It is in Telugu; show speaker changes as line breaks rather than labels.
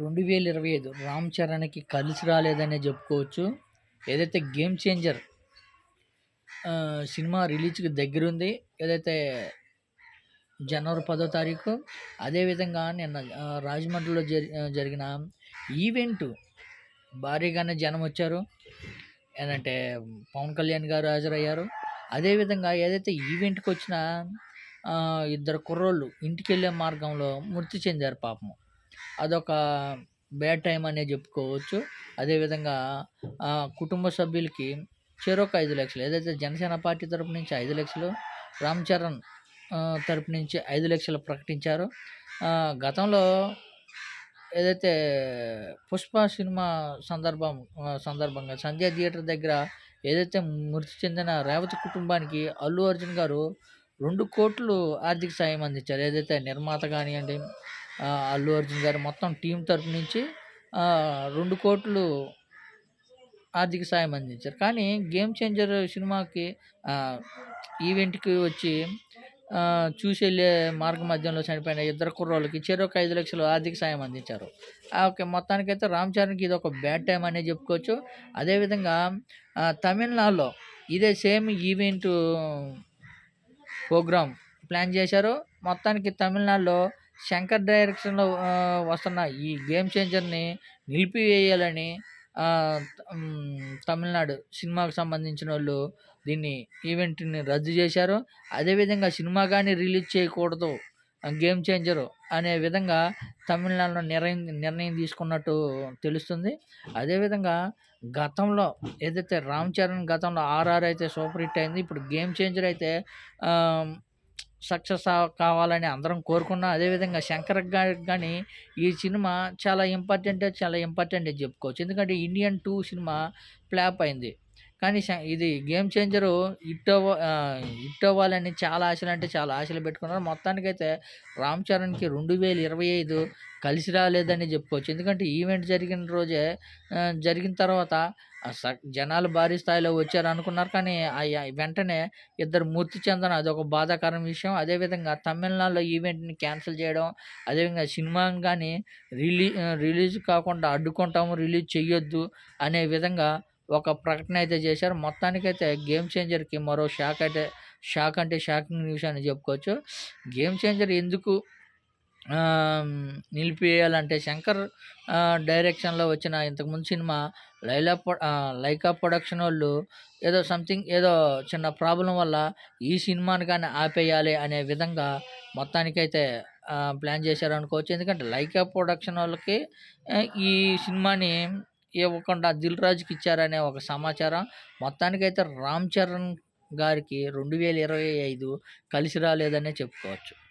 రెండు వేల ఇరవై ఐదు రామ్ చరణ్కి కలిసి రాలేదనే చెప్పుకోవచ్చు. ఏదైతే గేమ్ చేంజర్ సినిమా రిలీజ్కి దగ్గరుంది ఏదైతే జనవరి పదో తారీఖు అదేవిధంగా నిన్న రాజమండ్రిలో జరి జరిగిన ఈవెంట్ భారీగానే జనం వచ్చారు. ఏంటంటే పవన్ కళ్యాణ్ గారు హాజరయ్యారు. అదేవిధంగా ఏదైతే ఈవెంట్కి వచ్చిన ఇద్దరు కుర్రోళ్ళు ఇంటికి వెళ్ళే మార్గంలో మృతి చెందారు పాపం అదొక బ్యాడ్ టైం అనే చెప్పుకోవచ్చు. అదేవిధంగా కుటుంబ సభ్యులకి చెరొక ఐదు లక్షలు ఏదైతే జనసేన పార్టీ తరపు నుంచి ఐదు లక్షలు రామ్ చరణ్ తరపు నుంచి ఐదు లక్షలు ప్రకటించారు. గతంలో ఏదైతే పుష్ప సినిమా సందర్భం సందర్భంగా సంధ్యా థియేటర్ దగ్గర ఏదైతే మృతి చెందిన రేవతి కుటుంబానికి అల్లు అర్జున్ గారు రెండు కోట్లు ఆర్థిక సాయం అందించారు. ఏదైతే నిర్మాత కానివ్వండి అల్లు అర్జున్ గారు మొత్తం టీం తరపు నుంచి రెండు కోట్లు ఆర్థిక సాయం అందించారు. కానీ గేమ్ చేంజర్ సినిమాకి ఈవెంట్కి వచ్చి చూసి వెళ్ళే మార్గ మధ్యంలో చనిపోయిన ఇద్దరు కుర్రోళ్ళకి చెరొక ఐదు లక్షలు ఆర్థిక సాయం అందించారు. ఓకే మొత్తానికైతే రామ్ చరణ్కి ఇది ఒక బ్యాడ్ టైం అనే చెప్పుకోవచ్చు. అదేవిధంగా తమిళనాడులో ఇదే సేమ్ ఈవెంట్ ప్రోగ్రామ్ ప్లాన్ చేశారు. మొత్తానికి తమిళనాడులో శంకర్ డైరెక్షన్లో వస్తున్న ఈ గేమ్ చేంజర్ని నిలిపివేయాలని తమిళనాడు సినిమాకు సంబంధించిన వాళ్ళు దీన్ని ఈవెంట్ని రద్దు చేశారు. అదేవిధంగా సినిమా కానీ రిలీజ్ చేయకూడదు గేమ్ చేంజరు అనే విధంగా తమిళనాడులో నిర్ణయం నిర్ణయం తీసుకున్నట్టు తెలుస్తుంది. అదేవిధంగా గతంలో ఏదైతే రామ్ చరణ్ గతంలో ఆర్ఆర్ అయితే సూపర్ హిట్ అయింది ఇప్పుడు గేమ్ చేంజర్ అయితే సక్సెస్ కావాలని అందరం కోరుకున్నాం అదేవిధంగా శంకర్ గారికి కానీ ఈ సినిమా చాలా ఇంపార్టెంట్ చాలా ఇంపార్టెంట్ అని చెప్పుకోవచ్చు. ఎందుకంటే ఇండియన్ టూ సినిమా ఫ్లాప్ అయింది. కానీ ఇది గేమ్ చేంజరు హిట్ అవ్వ హిట్ అవ్వాలని చాలా ఆశలు అంటే చాలా ఆశలు పెట్టుకున్నారు. మొత్తానికైతే రామ్ చరణ్కి రెండు వేల ఇరవై ఐదు కలిసి రాలేదని చెప్పుకోవచ్చు. ఎందుకంటే ఈవెంట్ జరిగిన రోజే జరిగిన తర్వాత జనాలు భారీ స్థాయిలో వచ్చారు అనుకున్నారు కానీ వెంటనే ఇద్దరు మూర్తి చెందడం అదొక బాధాకరం విషయం. అదేవిధంగా తమిళనాడులో ఈవెంట్ని క్యాన్సిల్ చేయడం అదేవిధంగా సినిమా కానీ రిలీ రిలీజ్ కాకుండా అడ్డుకుంటాము రిలీజ్ చెయ్యొద్దు అనే విధంగా ఒక ప్రకటన అయితే చేశారు. మొత్తానికైతే గేమ్ చేంజర్కి మరో షాక్ అయితే షాక్ అంటే షాకింగ్ న్యూస్ అని చెప్పుకోవచ్చు. గేమ్ చేంజర్ ఎందుకు నిలిపివేయాలంటే శంకర్ డైరెక్షన్లో వచ్చిన ఇంతకుముందు సినిమా లైలా లైకా ప్రొడక్షన్ వాళ్ళు ఏదో సంథింగ్ ఏదో చిన్న ప్రాబ్లం వల్ల ఈ సినిమాని కానీ ఆపేయాలి అనే విధంగా మొత్తానికైతే ప్లాన్ చేశారు అనుకోవచ్చు ఎందుకంటే లైకా ప్రొడక్షన్ వాళ్ళకి ఈ సినిమాని ఇవ్వకుండా దిల్ రాజుకి ఇచ్చారనే ఒక సమాచారం. మొత్తానికైతే రామ్ చరణ్ గారికి రెండు వేల ఇరవై ఐదు కలిసి రాలేదనే చెప్పుకోవచ్చు.